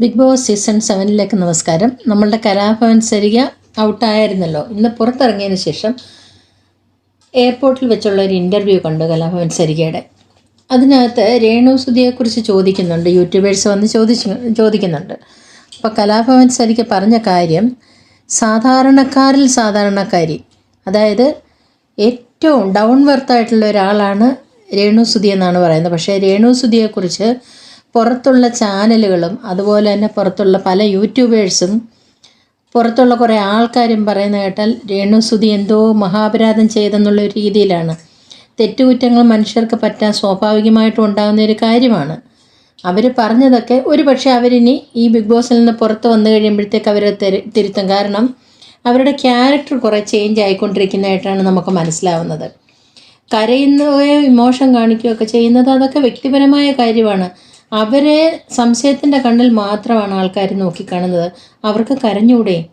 Big boss season സെവനിലേക്ക് നമസ്കാരം. നമ്മളുടെ കലാഭവൻ സരിക ഔട്ടായിരുന്നല്ലോ. ഇന്ന് പുറത്തിറങ്ങിയതിന് ശേഷം എയർപോർട്ടിൽ വെച്ചുള്ള ഒരു ഇന്റർവ്യൂ കണ്ടു കലാഭവൻ സരികയുടെ അതിനകത്ത് രേണു സുധിയെക്കുറിച്ച് ചോദിക്കുന്നുണ്ട്. യൂട്യൂബേഴ്സ് വന്ന് ചോദിച്ചു ചോദിക്കുന്നുണ്ട്. അപ്പോൾ കലാഭവൻ സരിക പറഞ്ഞ കാര്യം സാധാരണക്കാരിൽ സാധാരണക്കാരി അതായത് ഏറ്റവും ഡൗൺ വർത്തായിട്ടുള്ള ഒരാളാണ് രേണു സുധി എന്നാണ് പറയുന്നത്. പക്ഷേ രേണു സുധിയെക്കുറിച്ച് പുറത്തുള്ള ചാനലുകളും അതുപോലെ തന്നെ പുറത്തുള്ള പല യൂട്യൂബേഴ്സും പുറത്തുള്ള കുറേ ആൾക്കാരും പറയുന്ന കേട്ടാൽ രേണുസുതി എന്തോ മഹാപരാധം ചെയ്തെന്നുള്ള ഒരു രീതിയിലാണ്. തെറ്റുകുറ്റങ്ങൾ മനുഷ്യർക്ക് പറ്റാൻ സ്വാഭാവികമായിട്ടും ഉണ്ടാകുന്ന ഒരു കാര്യമാണ്. അവർ പറഞ്ഞതൊക്കെ ഒരു പക്ഷേ അവരിനി ഈ ബിഗ് ബോസിൽ നിന്ന് പുറത്ത് വന്നു കഴിയുമ്പോഴത്തേക്ക് അവരെ തിരുത്തും. കാരണം അവരുടെ ക്യാരക്ടർ കുറേ ചേഞ്ച് ആയിക്കൊണ്ടിരിക്കുന്നതായിട്ടാണ് നമുക്ക് മനസ്സിലാവുന്നത്. കരയുന്നവയോ ഇമോഷൻ കാണിക്കുകയൊക്കെ ചെയ്യുന്നത് അതൊക്കെ വ്യക്തിപരമായ കാര്യമാണ്. അവരെ സംശയത്തിന്റെ കണ്ണിൽ മാത്രമാണ് ആൾക്കാർ നോക്കിക്കാണുന്നത്. അവർക്ക് കരഞ്ഞൂടെ?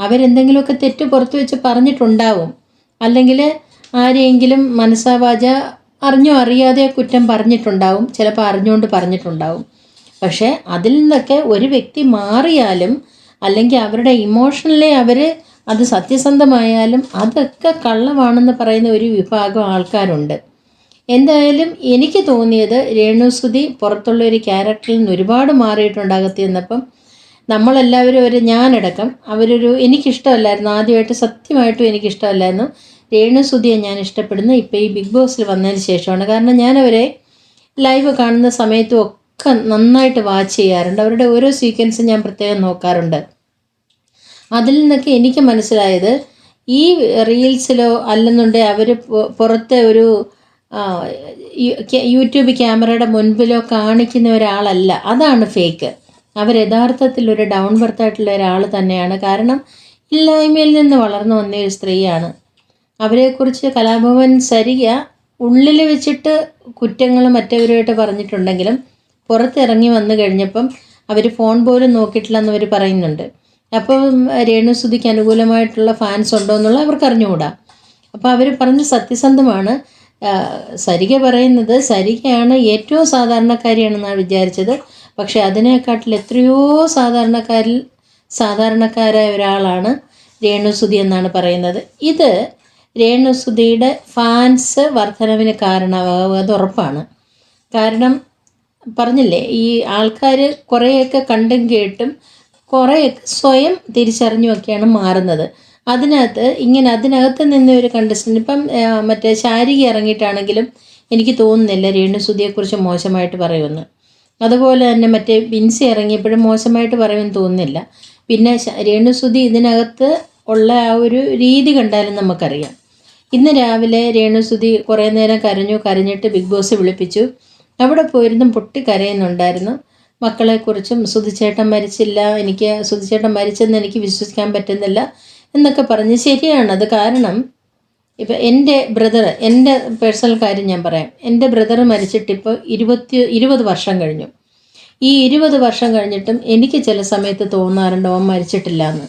അവരെന്തെങ്കിലുമൊക്കെ തെറ്റ് പുറത്തു വെച്ച് പറഞ്ഞിട്ടുണ്ടാവും. അല്ലെങ്കിൽ ആരെയെങ്കിലും മനസ്സാവാച അറിഞ്ഞോ അറിയാതെ കുറ്റം പറഞ്ഞിട്ടുണ്ടാവും. ചിലപ്പോൾ അറിഞ്ഞുകൊണ്ട് പറഞ്ഞിട്ടുണ്ടാവും. പക്ഷേ അതിൽ നിന്നൊക്കെ ഒരു വ്യക്തി മാറിയാലും അല്ലെങ്കിൽ അവരുടെ ഇമോഷണലി അവർ അത് സത്യസന്ധമായാലും അതൊക്കെ കള്ളമാണെന്ന് പറയുന്ന ഒരു വിഭാഗം ആൾക്കാരുണ്ട്. എന്തായാലും എനിക്ക് തോന്നിയത് രേണുസുതി പുറത്തുള്ള ഒരു ക്യാരക്ടറിൽ നിന്ന് ഒരുപാട് മാറിയിട്ടുണ്ട് എന്നപ്പം നമ്മളെല്ലാവരും ഒരു ഞാനടക്കം അവരൊരു എനിക്കിഷ്ടമല്ലായിരുന്നു. ആദ്യമായിട്ട് സത്യമായിട്ടും എനിക്കിഷ്ടമല്ലായിരുന്നു. രേണുസുതിയെ ഞാൻ ഇഷ്ടപ്പെടുന്നു. ഇപ്പോൾ ഈ ബിഗ് ബോസിൽ വന്നതിന് ശേഷമാണ്. കാരണം ഞാനവരെ ലൈവ് കാണുന്ന സമയത്തും ഒക്കെ നന്നായിട്ട് വാച്ച് ചെയ്യാറുണ്ട്. അവരുടെ ഓരോ സീക്വൻസും ഞാൻ പ്രത്യേകം നോക്കാറുണ്ട്. അതിൽ നിന്നൊക്കെ എനിക്ക് മനസ്സിലായത് ഈ റീൽസിലോ അല്ലെന്നുണ്ടെങ്കിൽ അവർ പുറത്തെ ഒരു യൂട്യൂബ് ക്യാമറയുടെ മുൻപിലോ കാണിക്കുന്ന ഒരാളല്ല. അതാണ് ഫേക്ക്. അവർ യഥാർത്ഥത്തിൽ ഒരു ഡൗൺ ബർത്തായിട്ടുള്ള ഒരാൾ തന്നെയാണ്. കാരണം ഇല്ലായ്മയിൽ നിന്ന് വളർന്നു വന്ന ഒരു സ്ത്രീയാണ്. അവരെക്കുറിച്ച് കലാഭവൻ സരിക ഉള്ളിൽ വെച്ചിട്ട് കുറ്റങ്ങൾ മറ്റവരുമായിട്ട് പറഞ്ഞിട്ടുണ്ടെങ്കിലും പുറത്തിറങ്ങി വന്നു കഴിഞ്ഞപ്പം അവർ ഫോൺ പോലും നോക്കിയിട്ടില്ലെന്ന് അവർ പറയുന്നുണ്ട്. അപ്പോൾ രേണുസുതിക്ക് അനുകൂലമായിട്ടുള്ള ഫാൻസ് ഉണ്ടോ എന്നുള്ള അവർക്ക് അറിഞ്ഞുകൂടാ. അപ്പോൾ അവർ പറഞ്ഞ സത്യസന്ധമാണ്. സരിക പറയുന്നത് സരികയാണ് ഏറ്റവും സാധാരണക്കാരിയാണെന്നാണ് വിചാരിച്ചത്. പക്ഷേ അതിനെക്കാട്ടിൽ എത്രയോ സാധാരണക്കാരിൽ സാധാരണക്കാരായ ഒരാളാണ് രേണുസുതി എന്നാണ് പറയുന്നത്. ഇത് രേണുസുതിയുടെ ഫാൻസ് വർധനവിന് കാരണമാകും അത് ഉറപ്പാണ്. കാരണം പറഞ്ഞില്ലേ ഈ ആൾക്കാർ കുറേയൊക്കെ കണ്ടും കേട്ടും കുറേയൊക്കെ സ്വയം തിരിച്ചറിഞ്ഞുമൊക്കെയാണ് മാറുന്നത്. അതിനകത്ത് ഇങ്ങനെ അതിനകത്ത് നിന്ന് ഒരു കണ്ടസ്റ്റന്റ് ഇപ്പം മറ്റേ ശാരിക ഇറങ്ങിയിട്ടാണെങ്കിലും എനിക്ക് തോന്നുന്നില്ല രേണു സുധിയെക്കുറിച്ച് മോശമായിട്ട് പറയുമെന്ന്. അതുപോലെ തന്നെ മറ്റേ ബിൻസി ഇറങ്ങിയപ്പോഴും മോശമായിട്ട് പറയുമെന്ന് തോന്നുന്നില്ല. പിന്നെ രേണു സുധി ഇതിനകത്ത് ഉള്ള ആ ഒരു രീതി കണ്ടാലും നമുക്കറിയാം. ഇന്ന് രാവിലെ രേണുസുതി കുറേ നേരം കരഞ്ഞു കരഞ്ഞിട്ട് ബിഗ് ബോസ് വിളിപ്പിച്ചു. അവിടെ പോയിരുന്നും പൊട്ടി കരയുന്നുണ്ടായിരുന്നു. മക്കളെക്കുറിച്ചും സുധിച്ചേട്ടൻ മരിച്ചില്ല എനിക്ക് സുധിച്ചേട്ടൻ മരിച്ചെന്ന് എനിക്ക് വിശ്വസിക്കാൻ പറ്റുന്നില്ല. എന്നൊക്കെ പറഞ്ഞ് അത് കാരണം ഇപ്പം എന്റെ ബ്രദർ എന്റെ പേഴ്സണൽ കാര്യം ഞാൻ പറയാം. എന്റെ ബ്രദർ മരിച്ചിട്ടിപ്പോൾ ഇരുപത്തി ഇരുപത് വർഷം കഴിഞ്ഞു. ഈ ഇരുപത് വർഷം കഴിഞ്ഞിട്ടും എനിക്ക് ചില സമയത്ത് തോന്നാറുണ്ട് അവൻ മരിച്ചിട്ടില്ല എന്ന്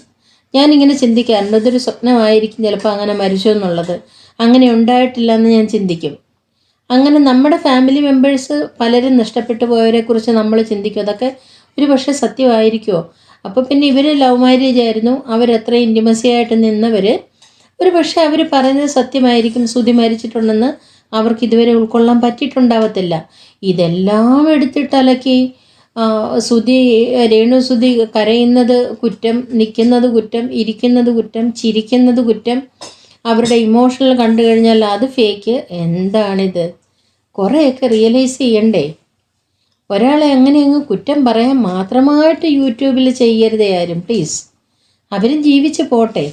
ഞാനിങ്ങനെ ചിന്തിക്കാറുണ്ട് ഇതൊരു സ്വപ്നമായിരിക്കും ചിലപ്പോൾ അങ്ങനെ മരിച്ചു എന്നുള്ളത്. അങ്ങനെ ഉണ്ടായിട്ടില്ല എന്ന് ഞാൻ ചിന്തിക്കും. അങ്ങനെ നമ്മുടെ ഫാമിലി മെമ്പേഴ്സ് പലരും നഷ്ടപ്പെട്ടു പോയവരെക്കുറിച്ച് നമ്മൾ ചിന്തിക്കും. അതൊക്കെ ഒരു പക്ഷേ സത്യമായിരിക്കുമോ അപ്പോൾ പിന്നെ ഇവർ ലവ് മാരേജ് ആയിരുന്നു. അവരത്ര ഇന്റിമസി ആയിട്ട് നിന്നവർ ഒരു പക്ഷേ അവർ പറയുന്നത് സത്യമായിരിക്കും സുതി മരിച്ചിട്ടുണ്ടെന്ന് അവർക്ക് ഇതുവരെ ഉൾക്കൊള്ളാൻ പറ്റിയിട്ടുണ്ടാവത്തില്ല. ഇതെല്ലാം എടുത്തിട്ട് അലക്കി ആ, സുതി രേണു സുതി കരയുന്നത് കുറ്റം നിൽക്കുന്നത് കുറ്റം ഇരിക്കുന്നത് കുറ്റം ചിരിക്കുന്നത് കുറ്റം. അവരുടെ ഇമോഷണൽ കണ്ടു കഴിഞ്ഞാൽ അത് ഫേക്ക് എന്താണിത്? കുറേയൊക്കെ റിയലൈസ് ചെയ്യണ്ടേ? ഒരാളെ അങ്ങനെ അങ്ങ് കുറ്റം പറയാൻ മാത്രമായിട്ട് യൂട്യൂബിൽ ചെയ്യരുതേ ആരും പ്ലീസ് അവരും ജീവിച്ച് പോട്ടെ.